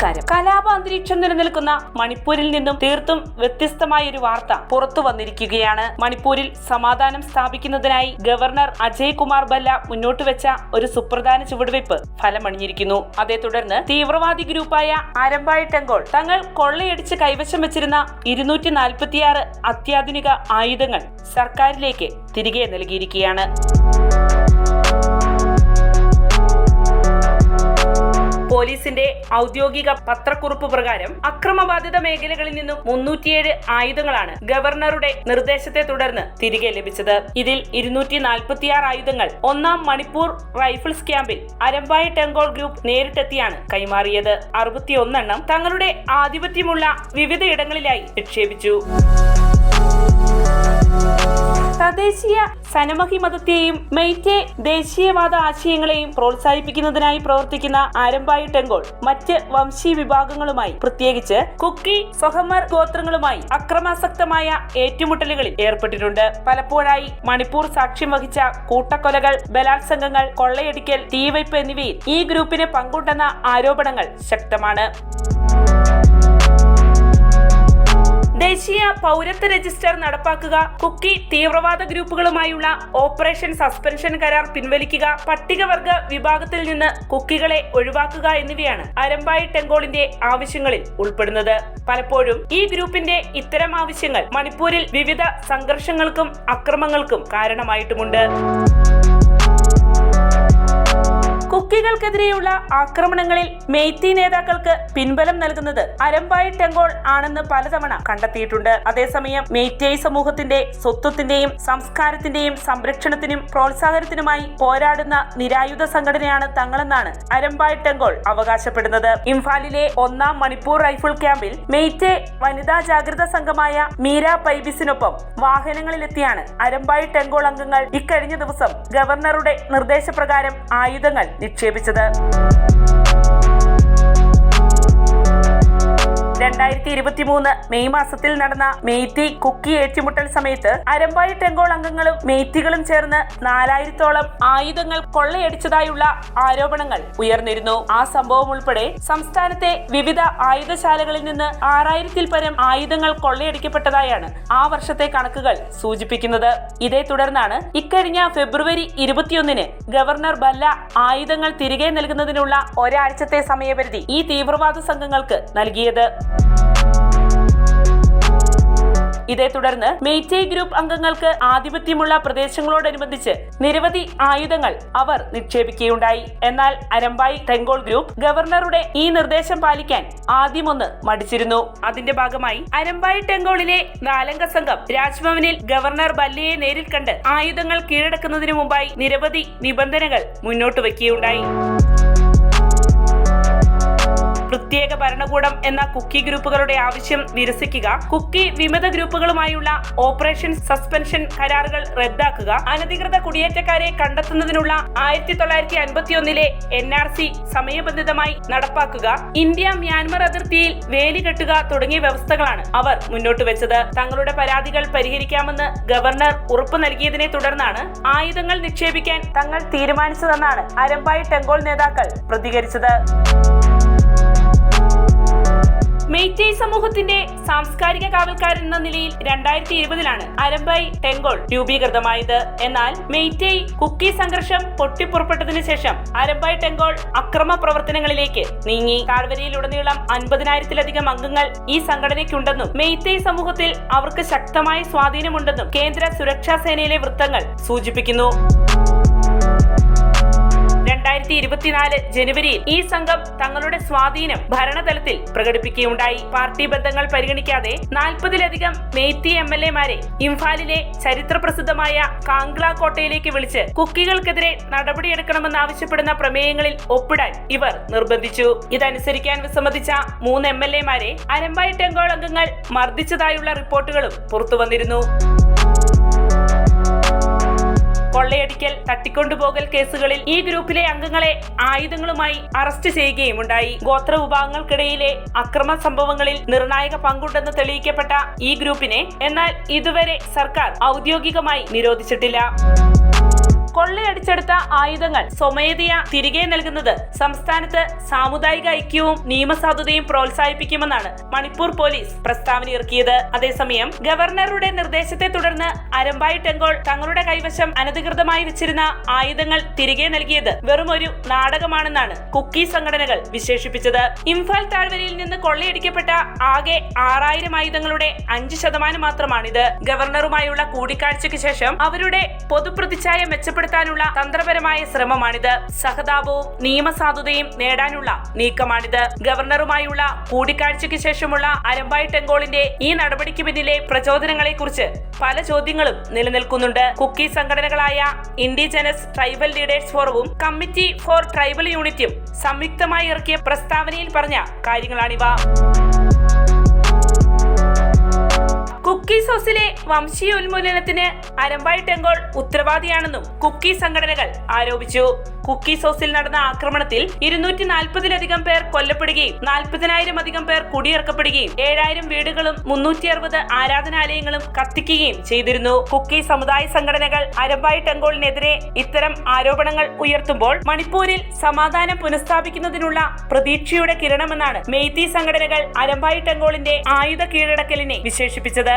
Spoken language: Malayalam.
നമസ്കാരം കലാപ അന്തരീക്ഷം നിലനിൽക്കുന്ന മണിപ്പൂരിൽ നിന്നും തീർത്തും വ്യത്യസ്തമായ ഒരു വാർത്ത പുറത്തു വന്നിരിക്കുകയാണ്. മണിപ്പൂരിൽ സമാധാനം സ്ഥാപിക്കുന്നതിനായി ഗവർണർ അജയ് കുമാർ ബല്ല മുന്നോട്ട് വെച്ച ഒരു സുപ്രധാന ചുവടുവയ്പ് ഫലമണിഞ്ഞിരിക്കുന്നു. അതേ തുടർന്ന് തീവ്രവാദി ഗ്രൂപ്പായ ആരംഭായി ടെങ്കോൾ തങ്ങൾ കൊള്ളയടിച്ച് കൈവശം വെച്ചിരുന്ന ഇരുന്നൂറ്റി നാൽപ്പത്തിയാറ് അത്യാധുനിക ആയുധങ്ങൾ സർക്കാരിലേക്ക് തിരികെ നൽകിയിരിക്കുകയാണ്. പോലീസിന്റെ ഔദ്യോഗിക പത്രക്കുറിപ്പ് പ്രകാരം അക്രമബാധിത മേഖലകളിൽ നിന്നും മുന്നൂറ്റിയേഴ് ആയുധങ്ങളാണ് ഗവർണറുടെ നിർദ്ദേശത്തെ തുടർന്ന് തിരികെ ലഭിച്ചത്. ഇതിൽ ഇരുന്നൂറ്റി നാൽപ്പത്തിയാറ് ആയുധങ്ങൾ ഒന്നാം മണിപ്പൂർ റൈഫിൾസ് ക്യാമ്പിൽ അരമ്പായ ടെങ്കോൾ ഗ്രൂപ്പ് നേരിട്ടെത്തിയാണ് കൈമാറിയത്. അറുപത്തിയൊന്നെണ്ണം തങ്ങളുടെ ആധിപത്യമുള്ള വിവിധയിടങ്ങളിലായി നിക്ഷേപിച്ചു. തദ്ദേശീയ സനമഹി മതത്തെയും മെയ്റ്റെ ദേശീയവാദ ആശയങ്ങളെയും പ്രോത്സാഹിപ്പിക്കുന്നതിനായി പ്രവർത്തിക്കുന്ന ആരംഭായി ടെങ്കോൾ മറ്റ് വംശീയ വിഭാഗങ്ങളുമായി പ്രത്യേകിച്ച് കുക്കി സൊഹമർ ഗോത്രങ്ങളുമായി അക്രമാസക്തമായ ഏറ്റുമുട്ടലുകളിൽ ഏർപ്പെട്ടിട്ടുണ്ട്. പലപ്പോഴായി മണിപ്പൂർ സാക്ഷ്യം വഹിച്ച കൂട്ടക്കൊലകൾ ബലാത്സംഗങ്ങൾ കൊള്ളയടിക്കൽ തീവയ്പ് എന്നിവയിൽ ഈ ഗ്രൂപ്പിന് പങ്കുണ്ടെന്ന ആരോപണങ്ങൾ ശക്തമാണ്. ദേശീയ പൗരത്വ രജിസ്റ്റർ നടപ്പാക്കുക കുക്കി തീവ്രവാദ ഗ്രൂപ്പുകളുമായുള്ള ഓപ്പറേഷൻ സസ്പെൻഷൻ കരാർ പിൻവലിക്കുക പട്ടികവർഗ വിഭാഗത്തിൽ നിന്ന് കുക്കികളെ ഒഴിവാക്കുക എന്നിവയാണ് അരമ്പായി ടെങ്കോളിന്റെ ആവശ്യങ്ങളിൽ ഉൾപ്പെടുന്നത്. പലപ്പോഴും ഈ ഗ്രൂപ്പിന്റെ ഇത്തരം ആവശ്യങ്ങൾ മണിപ്പൂരിൽ വിവിധ സംഘർഷങ്ങൾക്കും അക്രമങ്ങൾക്കും കാരണമായിട്ടുമുണ്ട്. കുക്കികൾക്കെതിരെയുള്ള ആക്രമണങ്ങളിൽ മെയ്ത്തി നേതാക്കൾക്ക് പിൻബലം നൽകുന്നത് അരമ്പായി ടെങ്കോൾ ആണെന്ന് പലതവണ കണ്ടെത്തിയിട്ടുണ്ട്. അതേസമയം മെയ്റ്റേയ് സമൂഹത്തിന്റെ സ്വത്വത്തിന്റെയും സംസ്കാരത്തിന്റെയും സംരക്ഷണത്തിനും പ്രോത്സാഹനത്തിനുമായി പോരാടുന്ന നിരായുധ സംഘടനയാണ് തങ്ങളെന്നാണ് അരമ്പായി ടെങ്കോൾ അവകാശപ്പെടുന്നത്. ഇംഫാലിലെ ഒന്നാം മണിപ്പൂർ റൈഫിൾ ക്യാമ്പിൽ മെയ്റ്റെ വനിതാ ജാഗ്രത സംഘമായ മീര പൈബിസിനൊപ്പം വാഹനങ്ങളിലെത്തിയാണ് അരമ്പായി ടെങ്കോൾ അംഗങ്ങൾ. ഇക്കഴിഞ്ഞ ദിവസം ഗവർണറുടെ നിർദ്ദേശപ്രകാരം ആയുധങ്ങൾ നിക്ഷേപിച്ചത് ലഭിച്ചത് രണ്ടായിരത്തി ഇരുപത്തി മൂന്ന് മെയ് മാസത്തിൽ നടന്ന മെയ്ത്തി കുക്കി ഏറ്റുമുട്ടൽ സമയത്ത് അരമ്പായി ടെങ്കോൾ അംഗങ്ങളും മെയ്ത്തികളും ചേർന്ന് നാലായിരത്തോളം ആയുധങ്ങൾ കൊള്ളയടിച്ചതായുള്ള ആരോപണങ്ങൾ ഉയർന്നിരുന്നു. ആ സംഭവം ഉൾപ്പെടെ സംസ്ഥാനത്തെ വിവിധ ആയുധശാലകളിൽ നിന്ന് ആറായിരത്തിൽ പരം ആയുധങ്ങൾ കൊള്ളയടിക്കപ്പെട്ടതായാണ് ആ വർഷത്തെ കണക്കുകൾ സൂചിപ്പിക്കുന്നത്. ഇതേ തുടർന്നാണ് ഇക്കഴിഞ്ഞ ഫെബ്രുവരി ഇരുപത്തിയൊന്നിന് ഗവർണർ ബല്ല ആയുധങ്ങൾ തിരികെ നൽകുന്നതിനുള്ള ഒരാഴ്ചത്തെ സമയപരിധി ഈ തീവ്രവാദ സംഘങ്ങൾക്ക് നൽകിയത്. ഇതേ തുടർന്ന് മെയ്റ്റേയ് ഗ്രൂപ്പ് അംഗങ്ങൾക്ക് ആധിപത്യമുള്ള പ്രദേശങ്ങളോടനുബന്ധിച്ച് നിരവധി ആയുധങ്ങൾ അവർ നിക്ഷേപിക്കുകയുണ്ടായി. എന്നാൽ അരമ്പായി തെങ്കോൾ ഗ്രൂപ്പ് ഗവർണറുടെ ഈ നിർദ്ദേശം പാലിക്കാൻ ആദ്യമൊന്ന് മടിച്ചിരുന്നു. അതിന്റെ ഭാഗമായി അരമ്പായി ടെങ്കോളിലെ നാലംഗ സംഘം രാജ്ഭവനിൽ ഗവർണർ ബല്ലിയെ നേരിൽ കണ്ട് ആയുധങ്ങൾ കീഴടക്കുന്നതിനു മുമ്പായി നിരവധി നിബന്ധനകൾ മുന്നോട്ട് വയ്ക്കുകയുണ്ടായി. പ്രത്യേക ഭരണകൂടം എന്ന കുക്കി ഗ്രൂപ്പുകളുടെ ആവശ്യം നിരസിക്കുക കുക്കി വിമത ഗ്രൂപ്പുകളുമായുള്ള ഓപ്പറേഷൻ സസ്പെൻഷൻ കരാറുകൾ റദ്ദാക്കുക. അനധികൃത കുടിയേറ്റക്കാരെ കണ്ടെത്തുന്നതിനുള്ള ആയിരത്തി തൊള്ളായിരത്തി അൻപത്തിയൊന്നിലെ എൻ ആർ സി സമയബന്ധിതമായി നടപ്പാക്കുക. ഇന്ത്യ മ്യാൻമർ അതിർത്തിയിൽ വേലി കെട്ടുക തുടങ്ങിയ വ്യവസ്ഥകളാണ് അവർ മുന്നോട്ട് വെച്ചത്. തങ്ങളുടെ പരാതികൾ പരിഹരിക്കാമെന്ന് ഗവർണർ ഉറപ്പു നൽകിയതിനെ തുടർന്നാണ് ആയുധങ്ങൾ നിക്ഷേപിക്കാൻ തങ്ങൾ തീരുമാനിച്ചതെന്നാണ് അരമ്പായി ടെങ്കോൾ നേതാക്കൾ പ്രതികരിച്ചത്. മെയ്റ്റേയ് സമൂഹത്തിന്റെ സാംസ്കാരിക കാവൽക്കാരൻ എന്ന നിലയിൽ രണ്ടായിരത്തി ഇരുപതിലാണ് അരമ്പൈ ടെങ്കോൾ രൂപീകൃതമായത്. എന്നാൽ മെയ്റ്റേയ് കുക്കി സംഘർഷം പൊട്ടിപ്പുറപ്പെട്ടതിനു ശേഷം അരമ്പൈ ടെങ്കോൾ അക്രമ പ്രവർത്തനങ്ങളിലേക്ക് നീങ്ങി. താഴ്വരയിലുടനീളം അൻപതിനായിരത്തിലധികം അംഗങ്ങൾ ഈ സംഘടനയ്ക്കുണ്ടെന്നും മെയ്റ്റേയ് സമൂഹത്തിൽ അവർക്ക് ശക്തമായ സ്വാധീനമുണ്ടെന്നും കേന്ദ്ര സുരക്ഷാ സേനയിലെ വൃത്തങ്ങൾ സൂചിപ്പിക്കുന്നു. രണ്ടായിരത്തി ഇരുപത്തിനാല് ജനുവരിയിൽ ഈ സംഘം തങ്ങളുടെ സ്വാധീനം ഭരണതലത്തിൽ പ്രകടിപ്പിക്കുകയുണ്ടായി. പാർട്ടി ബന്ധങ്ങൾ പരിഗണിക്കാതെ നാൽപ്പതിലധികം മേത്തി എം എൽ എമാരെ ഇംഫാലിലെ ചരിത്രപ്രസിദ്ധമായ കാംഗ്ല കോട്ടയിലേക്ക് വിളിച്ച് കുക്കികൾക്കെതിരെ നടപടിയെടുക്കണമെന്നാവശ്യപ്പെടുന്ന പ്രമേയങ്ങളിൽ ഒപ്പിടാൻ ഇവർ നിർബന്ധിച്ചു. ഇതനുസരിക്കാൻ വിസമ്മതിച്ച മൂന്ന് എം എൽ എമാരെ അരമ്പായി ടെങ്കോൾ അംഗങ്ങൾ മർദ്ദിച്ചതായുള്ള റിപ്പോർട്ടുകളും പുറത്തുവന്നിരുന്നു. കൊള്ളയടിക്കൽ തട്ടിക്കൊണ്ടുപോകൽ കേസുകളിൽ ഈ ഗ്രൂപ്പിലെ അംഗങ്ങളെ ആയുധങ്ങളുമായി അറസ്റ്റ് ചെയ്യുകയും ഉണ്ടായി ഗോത്ര വിഭാഗങ്ങൾക്കിടയിലെ അക്രമ സംഭവങ്ങളിൽ നിർണായക പങ്കുണ്ടെന്ന് തെളിയിക്കപ്പെട്ട ഈ ഗ്രൂപ്പിനെ എന്നാൽ ഇതുവരെ സർക്കാർ ഔദ്യോഗികമായി നിരോധിച്ചിട്ടില്ല. കൊള്ളയടിച്ചെടുത്ത ആയുധങ്ങൾ സ്വമേധയാ തിരികെ നൽകുന്നത് സംസ്ഥാനത്ത് സാമുദായിക ഐക്യവും നിയമസാധുതയും പ്രോത്സാഹിപ്പിക്കുമെന്നാണ് മണിപ്പൂർ പോലീസ് പ്രസ്താവന ഇറക്കിയത് അതേസമയം ഗവർണറുടെ നിർദ്ദേശത്തെ തുടർന്ന് അരമ്പായി ടെങ്കോൾ തങ്ങളുടെ കൈവശം അനധികൃതമായി വെച്ചിരുന്ന ആയുധങ്ങൾ തിരികെ നൽകിയത് വെറും ഒരു നാടകമാണെന്നാണ് കുക്കി സംഘടനകൾ വിശേഷിപ്പിച്ചത്. ഇംഫാൽ താഴ്വരയിൽ നിന്ന് കൊള്ളയടിക്കപ്പെട്ട ആകെ ആറായിരം ആയുധങ്ങളുടെ അഞ്ച് ശതമാനം മാത്രമാണിത്. ഗവർണറുമായുള്ള കൂടിക്കാഴ്ചയ്ക്ക് ശേഷം അവരുടെ പൊതുപ്രതിച്ഛായ മെച്ചപ്പെടുത്താനുള്ള തന്ത്രപരമായ ശ്രമമാണിത്. സഹതാപവും നിയമസാധുതയും നേടാനുള്ള നീക്കമാണിത്. ഗവർണറുമായുള്ള കൂടിക്കാഴ്ചയ്ക്ക് ശേഷമുള്ള അരമ്പായി ടെങ്കോളിന്റെ ഈ നടപടിക്ക് പിന്നിലെ പ്രചോദനങ്ങളെക്കുറിച്ച് പല ചോദ്യങ്ങളും നിലനിൽക്കുന്നുണ്ട്. കുക്കി സംഘടനകളായ ഇൻഡിജനസ് ട്രൈബൽ ലീഡേഴ്സ് ഫോറവും കമ്മിറ്റി ഫോർ ട്രൈബൽ യൂണിറ്റും സംയുക്തമായി ഇറക്കിയ പ്രസ്താവനയിൽ പറഞ്ഞ കാര്യങ്ങളാണിവ. കുക്കി ഹൗസിലെ വംശീയ ഉന്മൂലനത്തിന് അരമ്പായി ടെങ്കോൾ ഉത്തരവാദിയാണെന്നും കുക്കി സംഘടനകൾ ആരോപിച്ചു. കുക്കി സോസിൽ നടന്ന ആക്രമണത്തിൽ ഇരുന്നൂറ്റി നാൽപ്പതിലധികം പേർ കൊല്ലപ്പെടുകയും നാൽപ്പതിനായിരം അധികം പേർ കുടിയിറക്കപ്പെടുകയും ഏഴായിരം വീടുകളും മുന്നൂറ്റി അറുപത് ആരാധനാലയങ്ങളും കത്തിക്കുകയും ചെയ്തിരുന്നു. കുക്കി സമുദായ സംഘടനകൾ അരമ്പായി ടെങ്കോളിനെതിരെ ഇത്തരം ആരോപണങ്ങൾ ഉയർത്തുമ്പോൾ മണിപ്പൂരിൽ സമാധാനം പുനഃസ്ഥാപിക്കുന്നതിനുള്ള പ്രതീക്ഷയുടെ കിരണമെന്നാണ് മെയ്തി സംഘടനകൾ അരമ്പായി ടെങ്കോളിന്റെ ആയുധ കീഴടക്കലിനെ വിശേഷിപ്പിച്ചത്.